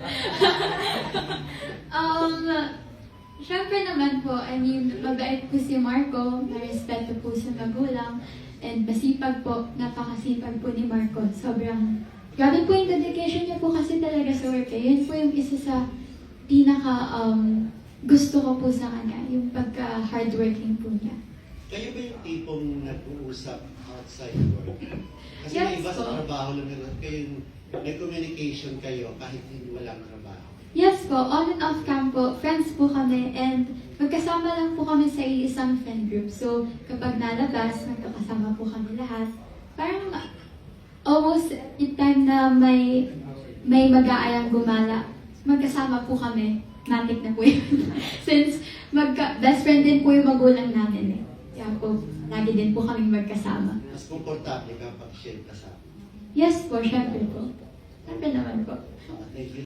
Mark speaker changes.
Speaker 1: um, syempre naman po, I mean, mabait po si Marco, marespeto po sa magulang, and masipag po, napakasipag po ni Marco. Sobrang, grabe po yung dedication niya po kasi talaga sa work. Eh. Po yung isa sa pinaka um, gusto ko po sa kanya, yung pagka-hardworking po niya.
Speaker 2: Kayo ba yung tipong nag-uusap outside work? Kasi
Speaker 1: Yes
Speaker 2: may iba sa trabaho lang nila, kayo yung may communication kayo kahit hindi walang trabaho.
Speaker 1: Yes po, on and off cam po, friends po kami and magkasama lang po kami sa isang friend group. So kapag nalabas, magkakasama po kami lahat. Parang almost yung time na may may mag-aayang gumala, magkasama po kami. Matik na po yun. Since magka, best friend din po yung magulang namin eh. Po, lagi din po kami magkasama.
Speaker 2: Mas komportable ka pag share kasama.
Speaker 1: Yes po, syempre po. Syempre naman po.
Speaker 2: Ah, Thank you.